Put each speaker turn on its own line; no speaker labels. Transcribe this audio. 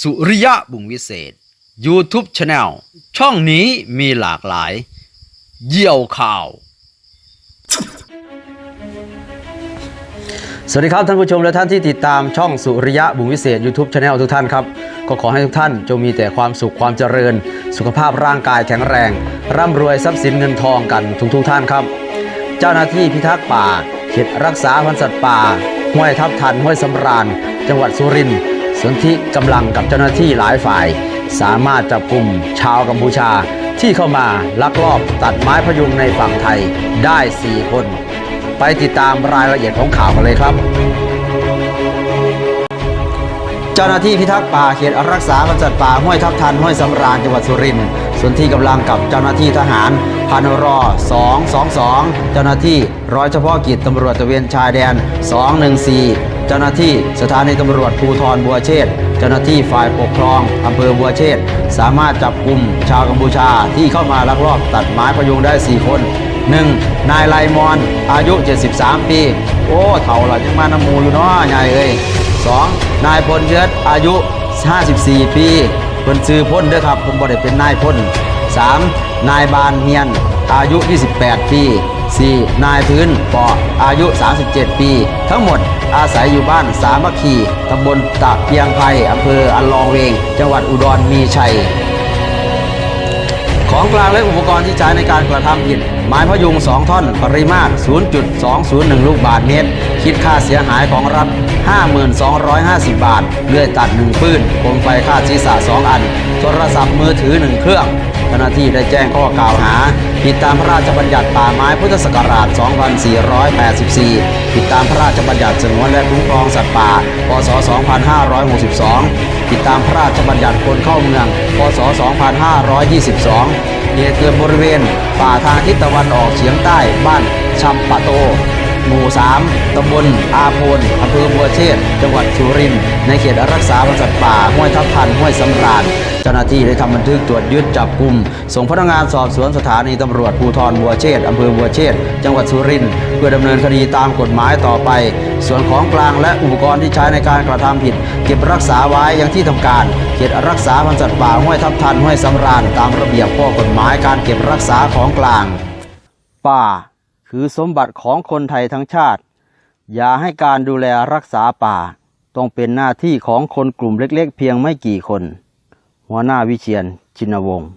สุริยะบุงวิเศษ YouTube Channel ช่องนี้มีหลากหลาย เยี่ยวข่าว สวัสดีครับท่านผู้ชมและท่านที่ติดตามช่องสุริยะบุงวิเศษ YouTube Channel ทุกท่านครับ ก็ขอให้ทุกท่านจงมีแต่ความสุขความเจริญ สุขภาพร่างกายแข็งแรง ร่ำรวยทรัพย์สินเงินทองกันทุกทุกท่านครับ เจ้าหน้าที่พิทักษ์ป่าเขตรักษาพันธุ์สัตว์ป่าห้วยทับทันห้วยสำราญ จังหวัดสุรินทร์ สนธิกำลังกับเจ้าหน้าที่หลายฝ่าย สามารถจับกลุ่มชาวกัมพูชาที่เข้ามาลักลอบตัดไม้พยุงในฝั่งไทยได้ 4 คน ไปติดตามรายละเอียดของข่าวกันเลยครับเจ้าหน้าที่พิทักษ์ป่าเขตรักษาพันธุ์สัตว์ป่าห้วยทับทันห้วยสำราญจังหวัดสุรินทร์ส่วนที่กำลังกับเจ้าหน้าที่ทหารพันรอ 222 เจ้าหน้าที่ร้อยเฉพาะกิจตำรวจตระเวนชายแดน 214 เจ้าหน้าที่สถานีตำรวจภูธรบัวเชษเจ้าหน้าที่ฝ่ายปกครองอำเภอบัวเชษสามารถจับกลุ่มชาวกัมพูชาที่เข้ามาลักลอบตัดไม้พยุงได้ 4 คน 1. นายไลมอนอายุ 73 ปี โอ้เถ่าหล่ะยังมาน้ำมูอยู่เนาะใหญ่เอ้ย 2. นายพลเยศอายุ 54 ปีเพิ่นซื้อพ้นเด้อครับเพิ่นบ่ได้เป็นนายพ้น 3. นายบานเฮียนอายุ 28 ปี 4. นายพื้นปออายุ 37 ปี ทั้งหมดอาศัยอยู่บ้านสามัคคีตำบลตะเพียงไพอำเภออันลองเวง จังหวัดอุดรมีชัย ของกลางและอุปกรณ์ที่ใช้ในการกระทำผิด ไม้พยุง 2 ท่อน ปริมาตร 0.201 ลูกบาทเมตร คิดค่าเสียหายของรัฐ 5250 บาท เลื่อยตัด 1 ปื้นโคมไฟคาดศีรษะ 2 อัน โทรศัพท์มือถือ 1 เครื่อง จ้าหน้าที่ได้แจ้งข้อกล่าวหา ผิดตามพระราชบัญญัติป่าไม้พุทธศักราช 2484 ผิดตามพระราชบัญญัติสงวนและคุ้มครองสัตว์ป่า พศ 2562 ผิดตามพระราชบัญญัติคนเข้าเมือง พศ 2522 เหตุเกิดบริเวณ ป่าทางทิศตะวันออกเฉียงใต้บ้านชัมปะโต หมู่ 3 ตำบลอาโพนอำเภอบัวเชษจังหวัดสุรินทร์ในเขตรักษาพันธุ์สัตว์ป่าห้วยทับทันห้วยสำราญเจ้าหน้าที่ได้ทำบันทึกตรวจยึดจับกลุ่ม ส่งพนักงานสอบสวนสถานีตำรวจภูธรบัวเชษฐ์อำเภอบัวเชษจังหวัดสุรินทร์เพื่อดำเนินคดีตามกฎหมายต่อไป ส่วนของกลางและอุปกรณ์ที่ใช้ในการกระทำผิด เก็บรักษาไว้ยังที่ทำการ เขตรักษาพันธุ์สัตว์ป่าห้วยทับทันห้วยสำราญตามระเบียบข้อกฎหมายการเก็บรักษาของกลาง ป่า คือสมบัติของคนไทยทั้งชาติ อย่าให้การดูแลรักษาป่า ต้องเป็นหน้าที่ของคนกลุ่มเล็กๆ เพียงไม่กี่คน หัวหน้าวิเชียนชินวงศ์